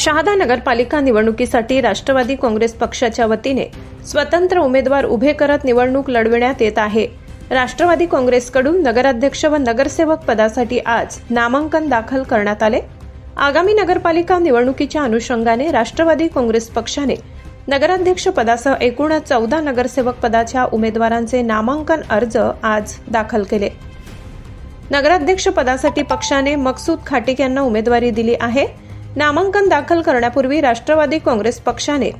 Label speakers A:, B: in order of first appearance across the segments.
A: शहादा नगरपालिका निवडणुकीसाठी राष्ट्रवादी काँग्रेस पक्षाच्या वतीने स्वतंत्र उमेदवार उभे करत निवडणूक लढविण्यात येत आहे. राष्ट्रवादी काँग्रेसकडून नगराध्यक्ष व नगरसेवक पदासाठी आज नामांकन दाखल करण्यात आले. आगामी नगरपालिका निवडणुकीच्या अनुषंगाने राष्ट्रवादी काँग्रेस पक्षाने नगराध्यक्ष पदासह एकूण चौदा नगरसेवक पदाच्या उमेदवारांचे नामांकन अर्ज आज दाखल केले. नगराध्यक्ष पदासाठी पक्षाने मकसूद खाटीक यांना उमेदवारी दिली आहे. नामांकन दाखल करण्यापूर्वी राष्ट्रवादी काँग्रेस पक्षाने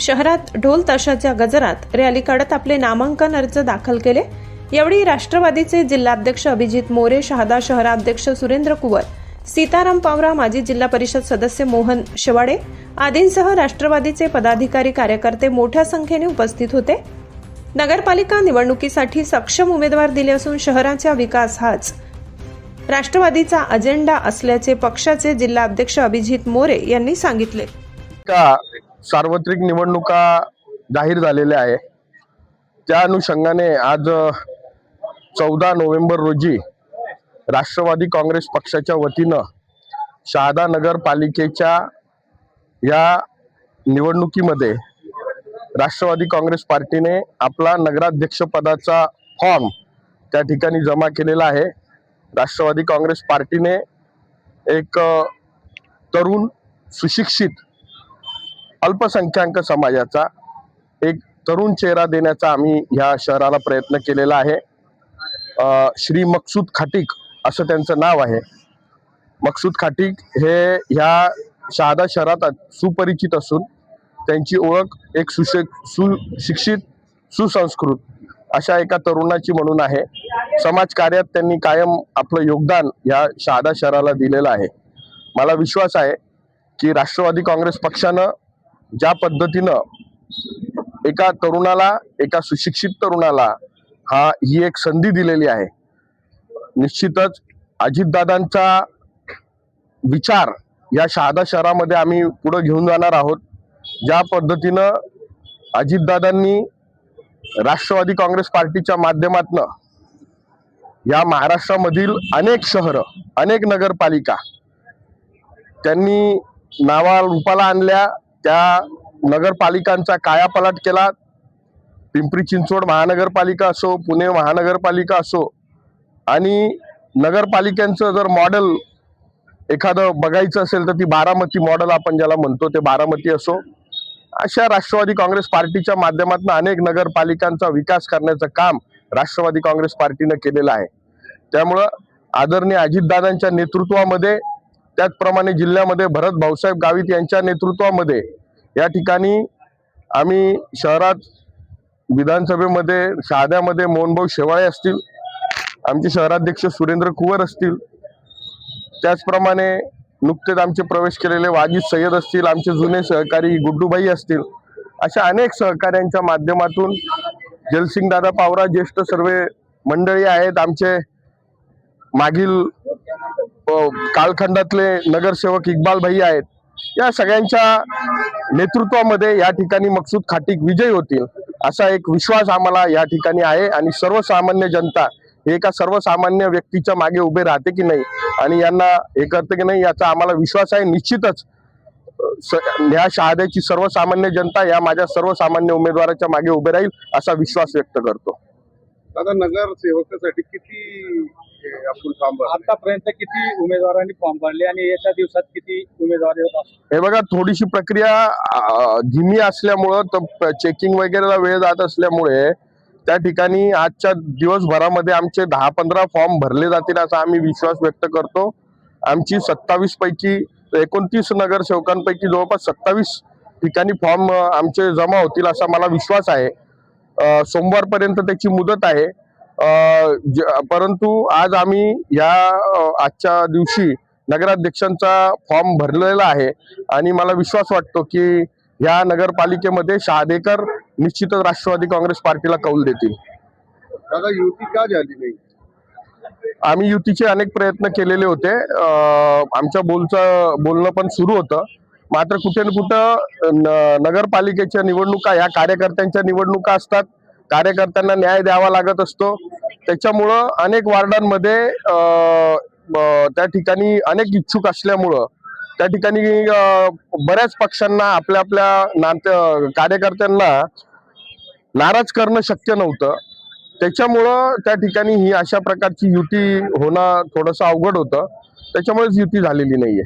A: शहरात ढोल ताशाच्या गजरात रॅली काढत आपले नामांकन अर्ज दाखल केले. यावेळी राष्ट्रवादीचे जिल्हाध्यक्ष अभिजित मोरे शहादा शहराध्यक्ष सुरेंद्र कुवर सीताराम पावरा माजी जिल्हा परिषद सदस्य मोहन शेवाडे आदींसह राष्ट्रवादीचे पदाधिकारी कार्यकर्ते मोठ्या संख्येने उपस्थित होते. नगरपालिका निवडणुकीसाठी सक्षम उमेदवार दिले असून शहराचा विकास हाच राष्ट्रवादीचा अजेंडा असल्याचे पक्षाचे जिल्हाध्यक्ष अभिजित मोरे यांनी सांगितले.
B: का सार्वत्रिक निवडणुका जाहीर झालेल्या आहे? त्या अनुषंगाने आज चौदा नोव्हेंबर रोजी राष्ट्रवादी काँग्रेस पक्षाच्या वतीनं शहादा नगरपालिकेच्या या निवडणुकीमध्ये राष्ट्रवादी काँग्रेस पार्टीने आपला नगराध्यक्षपदाचा फॉर्म त्या ठिकाणी जमा केलेला आहे. राष्ट्रवादी काँग्रेस पार्टीने एक तरुण सुशिक्षित अल्पसंख्याक समाजाचा एक तरुण चेहरा देण्याचा आम्ही ह्या शहराला प्रयत्न केलेला आहे. श्री मकसूद खाटीक असं त्यांचं नाव आहे. मकसूद खाटीक हे ह्या शहादा शहरात सुपरिचित असून त्यांची ओळख एक सुशि सुशिक्षित सुसंस्कृत अशा एका तरुणाची म्हणून आहे. समाजकार्यात त्यांनी कायम आपलं योगदान या शहादा शहराला दिलेलं आहे. मला विश्वास आहे की राष्ट्रवादी काँग्रेस पक्षानं ज्या पद्धतीनं एका तरुणाला एका सुशिक्षित तरुणाला हा ही एक संधी दिलेली आहे. निश्चितच अजितदादांचा विचार या शहादा शहरामध्ये आम्ही पुढं घेऊन जाणार आहोत. ज्या पद्धतीनं अजितदादांनी राष्ट्रवादी काँग्रेस पार्टीच्या माध्यमातनं या महाराष्ट्रामधील अनेक शहरं अनेक नगरपालिका त्यांनी नावा रूपाला आणल्या त्या नगरपालिकांचा कायापालट केला. पिंपरी चिंचवड महानगरपालिका असो पुणे महानगरपालिका असो आणि नगरपालिकांचं जर मॉडेल एखादं बघायचं असेल तर ती बारामती मॉडेल आपण ज्याला म्हणतो ते बारामती असो. अशा राष्ट्रवादी काँग्रेस पार्टीच्या माध्यमातून अनेक नगरपालिकांचा विकास करण्याचं काम राष्ट्रवादी काँग्रेस पार्टीनं केलेलं आहे. त्यामुळं आदरणीय अजितदादांच्या नेतृत्वामध्ये त्याचप्रमाणे जिल्ह्यामध्ये भरत भाऊसाहेब गावित यांच्या नेतृत्वामध्ये या ठिकाणी आम्ही शहरात विधानसभेमध्ये शहाद्यामध्ये मोहनभाऊ शेवाळे असतील आमचे शहराध्यक्ष सुरेंद्र कुवर असतील त्याचप्रमाणे नुकतेच आमचे प्रवेश केलेले वाजिद सय्यद असतील आमचे जुने सहकारी गुड्डूबाई असतील अशा अनेक सहकाऱ्यांच्या माध्यमातून जलसिंग दादा पावरा ज्येष्ठ सर्व मंडळी आहेत आमचे. मागील कालखंडातले नगरसेवक इक्बाल भाई आहेत. या सगळ्यांच्या नेतृत्वामध्ये या ठिकाणी मकसूद खाटीक विजयी होतील असा एक विश्वास आम्हाला या ठिकाणी आहे. आणि सर्वसामान्य जनता हे एका सर्वसामान्य व्यक्तीच्या मागे उभे राहते की नाही? आणि यांना हे करते की नाही याचा आम्हाला विश्वास आहे. निश्चितच या शहाद्याची सर्वसामान्य जनता या माझ्या सर्वसामान्य उमेदवाराच्या मागे उभे राहील असा विश्वास व्यक्त करतो.
C: दादा नगर सेवकासाठी किती हे, आपण भरलंय?
D: आतापर्यंत किती उमेदवारांनी फॉर्म भरले आणि एका दिवसात किती उमेदवार
B: हे बघा थोडीशी प्रक्रिया धीमी असल्यामुळं तर चेकिंग वगैरेला वेळ जात असल्यामुळे त्या ठिकाणी आजच्या दिवसभरामध्ये आमचे दहा पंधरा फॉर्म भरले जातील असा आम्ही विश्वास व्यक्त करतो. आमची सत्तावीस पैकी एकोणतीस नगरसेवकांपैकी जवळपास सत्तावीस ठिकाणी फॉर्म आमचे जमा होतील असा मला विश्वास आहे. सोमवारपर्यंत त्याची मुदत आहे. ज- परंतु आज आम्ही या आजच्या दिवशी नगराध्यक्षांचा फॉर्म भरलेला आहे आणि मला विश्वास वाटतो की या नगरपालिकेमध्ये शहादेकर निश्चितच राष्ट्रवादी काँग्रेस पार्टीला कौल देतील.
C: दादा युती का झाली नाही?
B: आम्ही युतीचे अनेक प्रयत्न केलेले होते. आमच्या बोलचं बोलणं पण सुरू होतं. मात्र कुठे ना कुठं नगरपालिकेच्या निवडणुका या कार्यकर्त्यांच्या निवडणुका असतात. कार्यकर्त्यांना न्याय द्यावा लागत असतो. त्याच्यामुळं अनेक वार्डांमध्ये त्या ठिकाणी अनेक इच्छुक असल्यामुळं त्या ठिकाणी बऱ्याच पक्षांना आपल्या आपल्या नात्या कार्यकर्त्यांना नाराज करणं शक्य नव्हतं. त्याच्यामुळं त्या ठिकाणी ही अशा प्रकारची युती होणं थोडंसं अवघड होतं. त्याच्यामुळेच युती झालेली नाहीये.